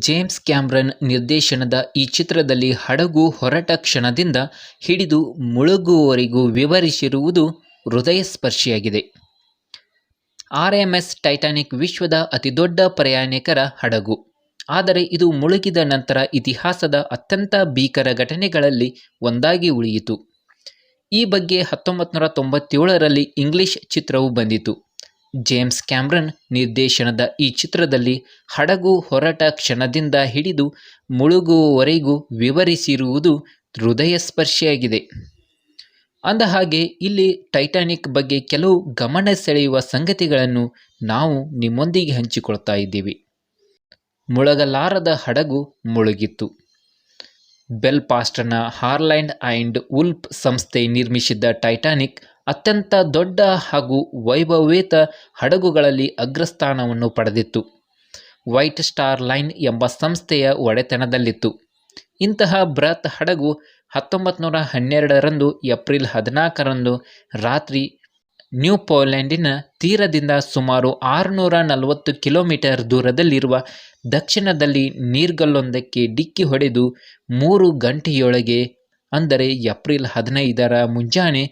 James Cameron ನಿರ್ದೇಶನದ ಈ ಚಿತ್ರದಲ್ಲಿ ಹಡಗು ಹೊರಟ ಕ್ಷಣದಿಂದ ಹಿಡಿದು ಮುಳುಗುವವರೆಗೂ ವಿವರಿಸಿರುವುದು ಹೃದಯಸ್ಪರ್ಶಿಯಾಗಿದೆ. ಆರ್ ಎಂ ಎಸ್ ಟೈಟಾನಿಕ್ ವಿಶ್ವದ ಅತಿದೊಡ್ಡ ಪ್ರಯಾಣಿಕರ ಹಡಗು. ಆದರೆ ಇದು ಮುಳುಗಿದ ನಂತರ ಇತಿಹಾಸದ ಅತ್ಯಂತ ಭೀಕರ ಘಟನೆಗಳಲ್ಲಿ ಒಂದಾಗಿ ಉಳಿಯಿತು. ಈ ಬಗ್ಗೆ ಹತ್ತೊಂಬತ್ತು ನೂರ ತೊಂಬತ್ತೇಳರಲ್ಲಿ ಇಂಗ್ಲಿಷ್ ಚಿತ್ರವು ಬಂದಿತು. ಜೇಮ್ಸ್ ಕ್ಯಾಮ್ರನ್ ನಿರ್ದೇಶನದ ಈ ಚಿತ್ರದಲ್ಲಿ ಹಡಗು ಹೊರಟ ಕ್ಷಣದಿಂದ ಹಿಡಿದು ಮುಳುಗುವವರೆಗೂ ವಿವರಿಸಿರುವುದು ಹೃದಯಸ್ಪರ್ಶಿಯಾಗಿದೆ. ಅಂದಹಾಗೆ, ಇಲ್ಲಿ ಟೈಟಾನಿಕ್ ಬಗ್ಗೆ ಕೆಲವು ಗಮನ ಸೆಳೆಯುವ ಸಂಗತಿಗಳನ್ನು ನಾವು ನಿಮ್ಮೊಂದಿಗೆ ಹಂಚಿಕೊಳ್ತಾ ಇದ್ದೀವಿ. ಮುಳುಗಲಾರದ ಹಡಗು ಮುಳುಗಿತ್ತು. ಬೆಲ್ಪಾಸ್ಟ್ನ ಹಾರ್ಲ್ಯಾಂಡ್ ಆ್ಯಂಡ್ ಉಲ್ಪ್ ಸಂಸ್ಥೆ ನಿರ್ಮಿಸಿದ್ದ ಟೈಟಾನಿಕ್ ಅತ್ಯಂತ ದೊಡ್ಡ ಹಾಗೂ ವೈಭವೇತ ಹಡಗುಗಳಲ್ಲಿ ಅಗ್ರಸ್ಥಾನವನ್ನು ಪಡೆದಿತ್ತು. ವೈಟ್ ಸ್ಟಾರ್ ಲೈನ್ ಎಂಬ ಸಂಸ್ಥೆಯ ಒಡೆತನದಲ್ಲಿತ್ತು. ಇಂತಹ ಬೃಹತ್ ಹಡಗು ಹತ್ತೊಂಬತ್ತು ನೂರ ಹನ್ನೆರಡರಂದು ಏಪ್ರಿಲ್ ಹದಿನಾಲ್ಕರಂದು ರಾತ್ರಿ ನ್ಯೂ ಪೋಲೆಂಡಿನ ತೀರದಿಂದ ಸುಮಾರು ಆರುನೂರ ನಲವತ್ತು ಕಿಲೋಮೀಟರ್ ದೂರದಲ್ಲಿರುವ ದಕ್ಷಿಣದಲ್ಲಿ ನೀರ್ಗಲ್ಲೊಂದಕ್ಕೆ ಡಿಕ್ಕಿ ಹೊಡೆದು ಮೂರು ಗಂಟೆಯೊಳಗೆ, ಅಂದರೆ ಏಪ್ರಿಲ್ ಹದಿನೈದರ ಮುಂಜಾನೆ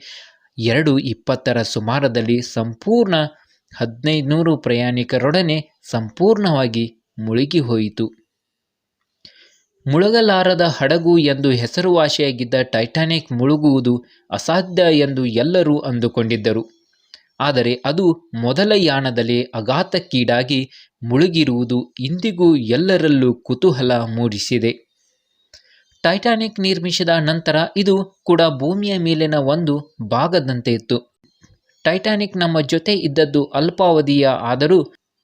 ಎರಡು ಇಪ್ಪತ್ತರ ಸುಮಾರದಲ್ಲಿ ಸಂಪೂರ್ಣ ಹದಿನೈದುನೂರು ಪ್ರಯಾಣಿಕರೊಡನೆ ಸಂಪೂರ್ಣವಾಗಿ ಮುಳುಗಿ ಹೋಯಿತು. ಮುಳುಗಲಾರದ ಹಡಗು ಎಂದು ಹೆಸರುವಾಸಿಯಾಗಿದ್ದ ಟೈಟಾನಿಕ್ ಮುಳುಗುವುದು ಅಸಾಧ್ಯ ಎಂದು ಎಲ್ಲರೂ ಅಂದುಕೊಂಡಿದ್ದರು. ಆದರೆ ಅದು ಮೊದಲ ಯಾಣದಲ್ಲಿ ಅಘಾತಕ್ಕೀಡಾಗಿ ಮುಳುಗಿರುವುದು ಇಂದಿಗೂ ಎಲ್ಲರಲ್ಲೂ ಕುತೂಹಲ ಮೂಡಿಸಿದೆ. ಟೈಟಾನಿಕ್ ನಿರ್ಮಿಸಿದ ನಂತರ ಇದು ಕೂಡ ಭೂಮಿಯ ಮೇಲಿನ ಒಂದು ಭಾಗದಂತೆ ಇತ್ತು. ಟೈಟಾನಿಕ್ ನಮ್ಮ ಜೊತೆ ಇದ್ದದ್ದು ಅಲ್ಪಾವಧಿಯ ಆದರೂ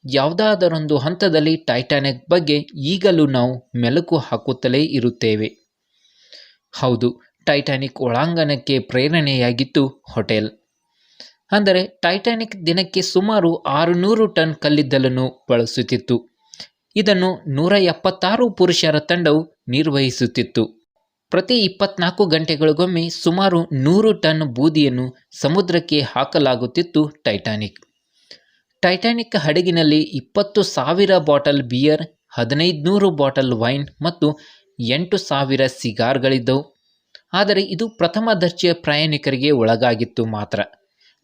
ಯಾವುದಾದರೊಂದು ಹಂತದಲ್ಲಿ ಟೈಟಾನಿಕ್ ಬಗ್ಗೆ ಈಗಲೂ ನಾವು ಮೆಲುಕು ಹಾಕುತ್ತಲೇ ಇರುತ್ತೇವೆ. ಹೌದು, ಟೈಟಾನಿಕ್ ಒಳಾಂಗಣಕ್ಕೆ ಪ್ರೇರಣೆಯಾಗಿತ್ತು ಹೋಟೆಲ್. ಅಂದರೆ ಟೈಟಾನಿಕ್ ದಿನಕ್ಕೆ ಸುಮಾರು ಆರುನೂರು ಟನ್ ಕಲ್ಲಿದ್ದಲನ್ನು ಬಳಸುತ್ತಿತ್ತು. ಇದನ್ನು ನೂರ ಎಪ್ಪತ್ತಾರು ಪುರುಷರ ತಂಡವು ನಿರ್ವಹಿಸುತ್ತಿತ್ತು. ಪ್ರತಿ ಇಪ್ಪತ್ನಾಲ್ಕು ಗಂಟೆಗಳಿಗೊಮ್ಮೆ ಸುಮಾರು ನೂರು ಟನ್ ಬೂದಿಯನ್ನು ಸಮುದ್ರಕ್ಕೆ ಹಾಕಲಾಗುತ್ತಿತ್ತು ಟೈಟಾನಿಕ್. ಟೈಟಾನಿಕ್ ಹಡಗಿನಲ್ಲಿ ಇಪ್ಪತ್ತು ಸಾವಿರ ಬಾಟಲ್ ಬಿಯರ್, ಹದಿನೈದುನೂರು ಬಾಟಲ್ ವೈನ್ ಮತ್ತು ಎಂಟು ಸಾವಿರ ಸಿಗಾರ್ಗಳಿದ್ದವು. ಆದರೆ ಇದು ಪ್ರಥಮ ದರ್ಜೆಯ ಪ್ರಯಾಣಿಕರಿಗೆ ಒಳಗಾಗಿತ್ತು ಮಾತ್ರ.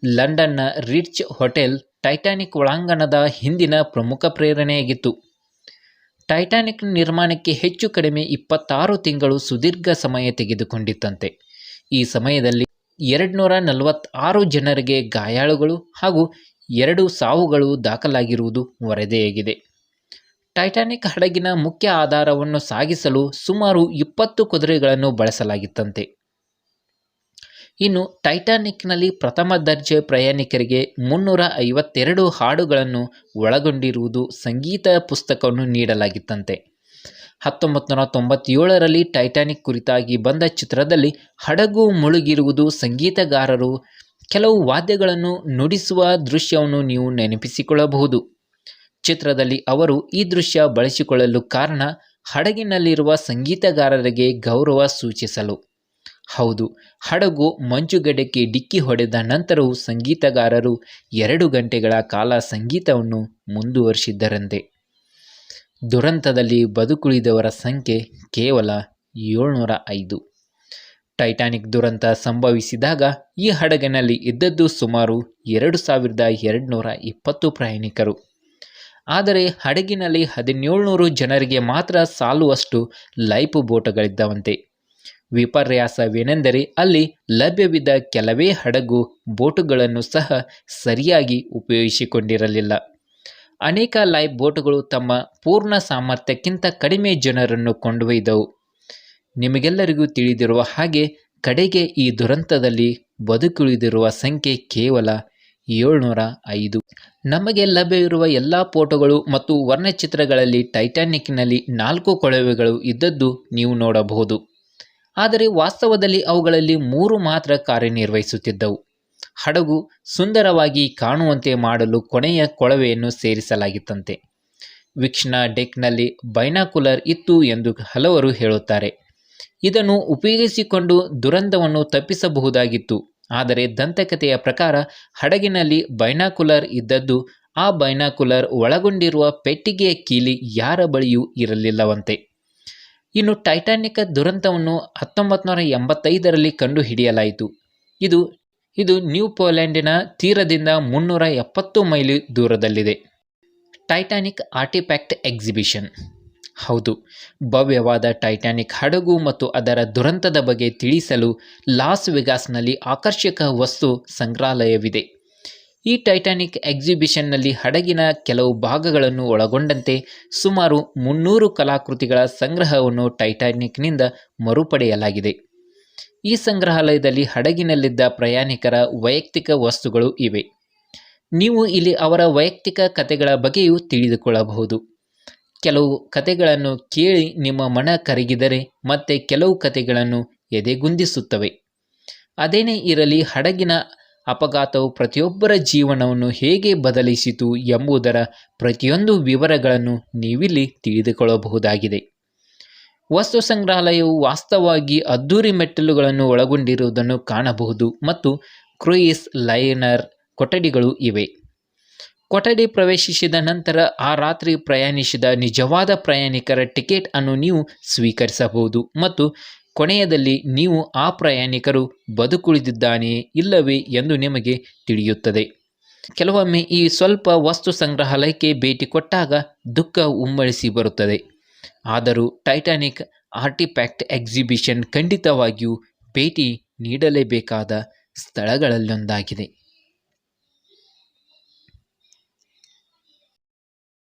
ಲಂಡನ್ನ ರಿಚ್ ಹೋಟೆಲ್ ಟೈಟಾನಿಕ್ ಒಳಾಂಗಣದ ಹಿಂದಿನ ಪ್ರಮುಖ ಪ್ರೇರಣೆಯಾಗಿತ್ತು. ಟೈಟಾನಿಕ್ ನಿರ್ಮಾಣಕ್ಕೆ ಹೆಚ್ಚು ಕಡಿಮೆ ಇಪ್ಪತ್ತಾರು ತಿಂಗಳು ಸುದೀರ್ಘ ಸಮಯ ತೆಗೆದುಕೊಂಡಿತ್ತಂತೆ. ಈ ಸಮಯದಲ್ಲಿ ಎರಡು ನೂರ ನಲವತ್ತಾರು ಜನರಿಗೆ ಗಾಯಾಳುಗಳು ಹಾಗೂ ಎರಡು ಸಾವುಗಳು ದಾಖಲಾಗಿರುವುದು ವರದಿಯಾಗಿದೆ ಟೈಟಾನಿಕ್ ಹಡಗಿನ ಮುಖ್ಯ ಆಧಾರವನ್ನು ಸಾಗಿಸಲು ಸುಮಾರು ಇಪ್ಪತ್ತು ಕುದುರೆಗಳನ್ನು ಬಳಸಲಾಗಿತ್ತಂತೆ. ಇನ್ನು ಟೈಟಾನಿಕ್ನಲ್ಲಿ ಪ್ರಥಮ ದರ್ಜೆ ಪ್ರಯಾಣಿಕರಿಗೆ ಮುನ್ನೂರ ಐವತ್ತೆರಡು ಹಾಡುಗಳನ್ನು ಒಳಗೊಂಡಿರುವುದು ಸಂಗೀತ ಪುಸ್ತಕವನ್ನು ನೀಡಲಾಗಿತ್ತಂತೆ. ಹತ್ತೊಂಬತ್ತು ನೂರ ತೊಂಬತ್ತೇಳರಲ್ಲಿ ಟೈಟಾನಿಕ್ ಕುರಿತಾಗಿ ಬಂದ ಚಿತ್ರದಲ್ಲಿ ಹಡಗು ಮುಳುಗಿರುವುದು ಸಂಗೀತಗಾರರು ಕೆಲವು ವಾದ್ಯಗಳನ್ನು ನುಡಿಸುವ ದೃಶ್ಯವನ್ನು ನೀವು ನೆನಪಿಸಿಕೊಳ್ಳಬಹುದು. ಚಿತ್ರದಲ್ಲಿ ಅವರು ಈ ದೃಶ್ಯ ಬಳಸಿಕೊಳ್ಳಲು ಕಾರಣ ಹಡಗಿನಲ್ಲಿರುವ ಸಂಗೀತಗಾರರಿಗೆ ಗೌರವ ಸೂಚಿಸಲು. ಹೌದು. ಹಡಗು ಮಂಜುಗಡ್ಡೆಗೆ ಡಿಕ್ಕಿ ಹೊಡೆದ ನಂತರವೂ ಸಂಗೀತಗಾರರು ಎರಡು ಗಂಟೆಗಳ ಕಾಲ ಸಂಗೀತವನ್ನು ಮುಂದುವರಿಸಿದ್ದರಂತೆ. ದುರಂತದಲ್ಲಿ ಬದುಕುಳಿದವರ ಸಂಖ್ಯೆ ಕೇವಲ ಏಳ್ನೂರ ಐದು. ಟೈಟಾನಿಕ್ ದುರಂತ ಸಂಭವಿಸಿದಾಗ ಈ ಹಡಗಿನಲ್ಲಿ ಇದ್ದದ್ದು ಸುಮಾರು ಎರಡು ಸಾವಿರದ ಎರಡುನೂರ ಇಪ್ಪತ್ತು ಪ್ರಯಾಣಿಕರು. ಆದರೆ ಹಡಗಿನಲ್ಲಿ ಹದಿನೇಳುನೂರು ಜನರಿಗೆ ಮಾತ್ರ ಸಾಲುವಷ್ಟು ಲೈಫ್ ಬೋಟುಗಳಿದ್ದವಂತೆ. ವಿಪರ್ಯಾಸವೇನೆಂದರೆ ಅಲ್ಲಿ ಲಭ್ಯವಿದ್ದ ಕೆಲವೇ ಹಡಗು ಬೋಟುಗಳನ್ನು ಸಹ ಸರಿಯಾಗಿ ಉಪಯೋಗಿಸಿಕೊಂಡಿರಲಿಲ್ಲ. ಅನೇಕ ಲೈಫ್ ಬೋಟುಗಳು ತಮ್ಮ ಪೂರ್ಣ ಸಾಮರ್ಥ್ಯಕ್ಕಿಂತ ಕಡಿಮೆ ಜನರನ್ನು ಕೊಂಡೊಯ್ದವು. ನಿಮಗೆಲ್ಲರಿಗೂ ತಿಳಿದಿರುವ ಹಾಗೆ ಕಡೆಗೆ ಈ ದುರಂತದಲ್ಲಿ ಬದುಕುಳಿದಿರುವ ಸಂಖ್ಯೆ ಕೇವಲ ಏಳ್ನೂರ ಐದು ನಮಗೆ ಲಭ್ಯವಿರುವ ಎಲ್ಲ ಫೋಟೋಗಳು ಮತ್ತು ವರ್ಣಚಿತ್ರಗಳಲ್ಲಿ ಟೈಟಾನಿಕ್ನಲ್ಲಿ ನಾಲ್ಕು ಕೊಳವೆಗಳು ಇದ್ದದ್ದು ನೀವು ನೋಡಬಹುದು. ಆದರೆ ವಾಸ್ತವದಲ್ಲಿ ಅವುಗಳಲ್ಲಿ ಮೂರು ಮಾತ್ರ ಕಾರ್ಯನಿರ್ವಹಿಸುತ್ತಿದ್ದವು. ಹಡಗು ಸುಂದರವಾಗಿ ಕಾಣುವಂತೆ ಮಾಡಲು ಕೊನೆಯ ಕೊಳವೆಯನ್ನು ಸೇರಿಸಲಾಗಿತ್ತಂತೆ. ವೀಕ್ಷಣ ಡೆಕ್ನಲ್ಲಿ ಬೈನಾಕುಲರ್ ಇತ್ತು ಎಂದು ಹಲವರು ಹೇಳುತ್ತಾರೆ. ಇದನ್ನು ಉಪಯೋಗಿಸಿಕೊಂಡು ದುರಂತವನ್ನು ತಪ್ಪಿಸಬಹುದಾಗಿತ್ತು. ಆದರೆ ದಂತಕಥೆಯ ಪ್ರಕಾರ ಹಡಗಿನಲ್ಲಿ ಬೈನಾಕುಲರ್ ಇದ್ದದ್ದು ಆ ಬೈನಾಕುಲರ್ ಒಳಗೊಂಡಿರುವ ಪೆಟ್ಟಿಗೆಯ ಕೀಲಿ ಯಾರ ಬಳಿಯೂ ಇರಲಿಲ್ಲವಂತೆ. ಇನ್ನು ಟೈಟಾನಿಕ್ ದುರಂತವನ್ನು ಹತ್ತೊಂಬತ್ತು ನೂರ ಎಂಬತ್ತೈದರಲ್ಲಿ ಕಂಡುಹಿಡಿಯಲಾಯಿತು. ಇದು ಇದು ನ್ಯೂ ಪೋಲೆಂಡಿನ ತೀರದಿಂದ ಮುನ್ನೂರ ಎಪ್ಪತ್ತು ಮೈಲಿ ದೂರದಲ್ಲಿದೆ. ಟೈಟಾನಿಕ್ ಆರ್ಟಿಫ್ಯಾಕ್ಟ್ ಎಕ್ಸಿಬಿಷನ್ ಹೌದು, ಭವ್ಯವಾದ ಟೈಟಾನಿಕ್ ಹಡಗು ಮತ್ತು ಅದರ ದುರಂತದ ಬಗ್ಗೆ ತಿಳಿಸಲು ಲಾಸ್ ವೆಗಾಸ್ನಲ್ಲಿ ಆಕರ್ಷಕ ವಸ್ತು ಸಂಗ್ರಹಾಲಯವಿದೆ. ಈ ಟೈಟಾನಿಕ್ ಎಕ್ಸಿಬಿಷನ್ನಲ್ಲಿ ಹಡಗಿನ ಕೆಲವು ಭಾಗಗಳನ್ನು ಒಳಗೊಂಡಂತೆ ಸುಮಾರು ಮುನ್ನೂರು ಕಲಾಕೃತಿಗಳ ಸಂಗ್ರಹವನ್ನು ಟೈಟಾನಿಕ್ನಿಂದ ಮರುಪಡೆಯಲಾಗಿದೆ. ಈ ಸಂಗ್ರಹಾಲಯದಲ್ಲಿ ಹಡಗಿನಲ್ಲಿದ್ದ ಪ್ರಯಾಣಿಕರ ವೈಯಕ್ತಿಕ ವಸ್ತುಗಳು ಇವೆ. ನೀವು ಇಲ್ಲಿ ಅವರ ವೈಯಕ್ತಿಕ ಕಥೆಗಳ ಬಗ್ಗೆಯೂ ತಿಳಿದುಕೊಳ್ಳಬಹುದು. ಕೆಲವು ಕತೆಗಳನ್ನು ಕೇಳಿ ನಿಮ್ಮ ಮನ ಕರಗಿದರೆ ಮತ್ತೆ ಕೆಲವು ಕತೆಗಳನ್ನು ಎದೆಗುಂದಿಸುತ್ತವೆ. ಅದೇನೇ ಇರಲಿ, ಹಡಗಿನ ಅಪಘಾತವು ಪ್ರತಿಯೊಬ್ಬರ ಜೀವನವನ್ನು ಹೇಗೆ ಬದಲಿಸಿತು ಎಂಬುದರ ಪ್ರತಿಯೊಂದು ವಿವರಗಳನ್ನು ನೀವಿಲ್ಲಿ ತಿಳಿದುಕೊಳ್ಳಬಹುದಾಗಿದೆ. ವಸ್ತು ಸಂಗ್ರಹಾಲಯವು ವಾಸ್ತವವಾಗಿ ಅದ್ದೂರಿ ಮೆಟ್ಟಿಲುಗಳನ್ನು ಒಳಗೊಂಡಿರುವುದನ್ನು ಕಾಣಬಹುದು ಮತ್ತು ಕ್ರೂಯಿಸ್ ಲೈನರ್ ಕೊಠಡಿಗಳು ಇವೆ. ಕೊಠಡಿ ಪ್ರವೇಶಿಸಿದ ನಂತರ ಆ ರಾತ್ರಿ ಪ್ರಯಾಣಿಸಿದ ನಿಜವಾದ ಪ್ರಯಾಣಿಕರ ಟಿಕೆಟ್ ಅನ್ನು ನೀವು ಸ್ವೀಕರಿಸಬಹುದು ಮತ್ತು ಕೊನೆಯದಲ್ಲಿ ನೀವು ಆ ಪ್ರಯಾಣಿಕರು ಬದುಕುಳಿದಿದ್ದಾನೆಯೇ ಇಲ್ಲವೇ ಎಂದು ನಿಮಗೆ ತಿಳಿಯುತ್ತದೆ. ಕೆಲವೊಮ್ಮೆ ಈ ಸ್ವಲ್ಪ ವಸ್ತು ಸಂಗ್ರಹಾಲಯಕ್ಕೆ ಭೇಟಿ ಕೊಟ್ಟಾಗ ದುಃಖ ಉಮ್ಮಳಿಸಿ ಬರುತ್ತದೆ. ಆದರೂ ಟೈಟಾನಿಕ್ ಆರ್ಟಿಫ್ಯಾಕ್ಟ್ ಎಕ್ಸಿಬಿಷನ್ ಖಂಡಿತವಾಗಿಯೂ ಭೇಟಿ ನೀಡಲೇಬೇಕಾದ ಸ್ಥಳಗಳಲ್ಲೊಂದಾಗಿದೆ.